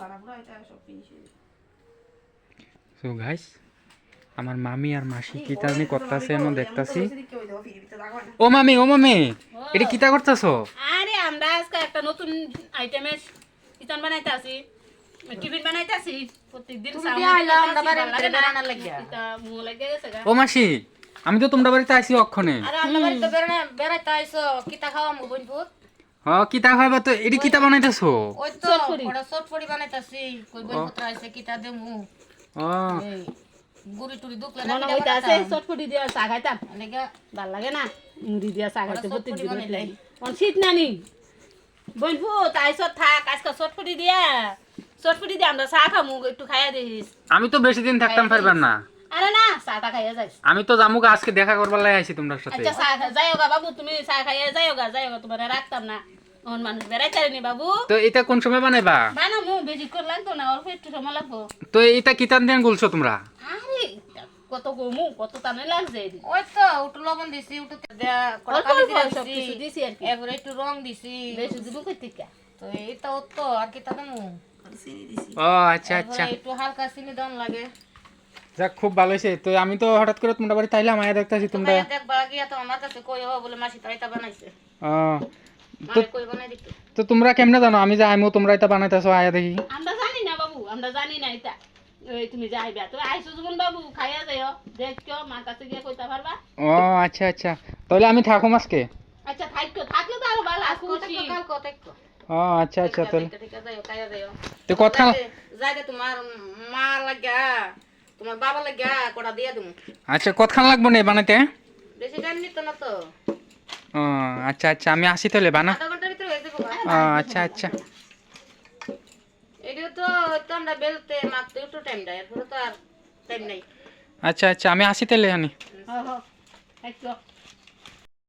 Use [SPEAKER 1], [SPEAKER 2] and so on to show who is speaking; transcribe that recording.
[SPEAKER 1] ভাড়াগুলো এটা সব ফিনিশ হয়ে যাবে
[SPEAKER 2] সো গাইস আমার মামি আর মাসি কিতা জানি করতেছে এনো দেখতাছি। ও মামি ও মামি এটা কিতা করতেছো?
[SPEAKER 3] আরে আমরা আজকে একটা নতুন আইটেমের চিকেন বানাইতে আছি টিফিন বানাইতে আছি প্রত্যেকদিন
[SPEAKER 1] তুমি দিয়ে আইলা, আমরা বাড়ির ভিতরে বেড়ানোর লাগিয়া।
[SPEAKER 3] মু লাগে গেছে
[SPEAKER 2] ও মাসি আমি তো তোমরা বাড়িতে আইছি অক্ষণে।
[SPEAKER 1] আরে আমরা বাড়িতে বেড়ানা বেড়াইতে আইছো কিতা খাওয়া মু বইনপুর
[SPEAKER 2] কিতা খাইবা তো? এটা কিতা বানাইতেছো?
[SPEAKER 1] ওই তো। ওটা চটপটি বানাইতাছি। কই বইনপুর আইছে কিতা দেমু?
[SPEAKER 2] ও।
[SPEAKER 1] গুড়ি টুড়ি দুকলে
[SPEAKER 3] মনে
[SPEAKER 1] না
[SPEAKER 3] হইতে আছে চটপটি দিয়ে চা খাইতাম।
[SPEAKER 1] লেগা
[SPEAKER 3] ভালো লাগে না? মুড়ি দিয়া চা খাইতে প্রত্যেক দিন। অন শীত নানি। বইনফু তাইছত থাক আজকে চটপটি দিয়া। চটপটি দিয়ে আমরা চা খামু একটু খাইয়া দিস।
[SPEAKER 2] আমি তো বেশি দিন থাকতাম পারবার না।
[SPEAKER 3] আরে না চাটা খাইয়া যাইস
[SPEAKER 2] আমি তো জামুক আজকে দেখা করবার লাই আইছি তোমরা সাথে।
[SPEAKER 3] আচ্ছা চা যাইও গা বাবু তুমি চা খাইয়া যাইও গা যাইও গা তোমার রাখতাম না। অন মানুষ বাবু।
[SPEAKER 2] তো এটা কোন সময় বানাইবা?
[SPEAKER 3] বানামু বেশি করে লাগতো না অল্প একটু সময় লাগবো।
[SPEAKER 2] তো এটা কিতান দিন গুলছো তোমরা?
[SPEAKER 3] আরে কত গমু কত টানে লাগছে।
[SPEAKER 1] ওই তো উঠু লবণ দিছি উঠু দিছি
[SPEAKER 3] কিছু দিছি আর কি।
[SPEAKER 1] এরপরে একটু রং দিছি।
[SPEAKER 3] বেশি দিব কই থেকে?
[SPEAKER 1] তো আর কিতা দেমু
[SPEAKER 2] ও আচ্ছা আচ্ছা।
[SPEAKER 1] একটু হালকা চিনি দাম লাগে।
[SPEAKER 2] যাক খুব ভালো হয়েছে। তো আমি তো হঠাৎ করে তোমরা বাড়িতে আইলাম আয়া দেখতাছি তোমরা
[SPEAKER 1] দেখবার গিয়া তো আমার কাছে কই হব বলে মাসি তাই তা বানাইছে।
[SPEAKER 2] ও
[SPEAKER 1] কই বানাই দিত।
[SPEAKER 2] তো তোমরা কেমনে জানো? আমি যে আইমো তোমরা এটা বানাইতেছো আয়া দেখি।
[SPEAKER 3] আমরা জানি না বাবু আমরা জানি না এটা। তুমি যাইবা তো আইসো যখন বাবু খাইয়া যাইও দেখছ মার কাছে গিয়ে কইতে পারবা?
[SPEAKER 2] ও আচ্ছা আচ্ছা। তাহলে আমি থাকুম আজকে
[SPEAKER 3] আচ্ছা থাকতো থাকলে তো আরও ভালো
[SPEAKER 1] কাল
[SPEAKER 2] ও আচ্ছা আচ্ছা তাহলে। তো কথা
[SPEAKER 1] যাই দে তোমার মা লাগা তোমার বাবা লাগা কড়া দিয়া দিমু।
[SPEAKER 2] আচ্ছা কতক্ষণ লাগবো নে বানাইতে
[SPEAKER 1] বেশি টাইম নিত না তো।
[SPEAKER 2] ও আচ্ছা আচ্ছা আমি আসি তাহলে বানা।
[SPEAKER 1] আধা ঘণ্টার ভিতরে হয়ে যাবে
[SPEAKER 2] ও আচ্ছা আচ্ছা।
[SPEAKER 1] এডিও তো তো আমরা বেলতে মাত্র একটু টাইম দেয় এরপরে তো আর টাইম নাই।
[SPEAKER 2] আচ্ছা আচ্ছা আমি আসি তাহলে হানি।
[SPEAKER 3] হ্যাঁ হ্যাঁ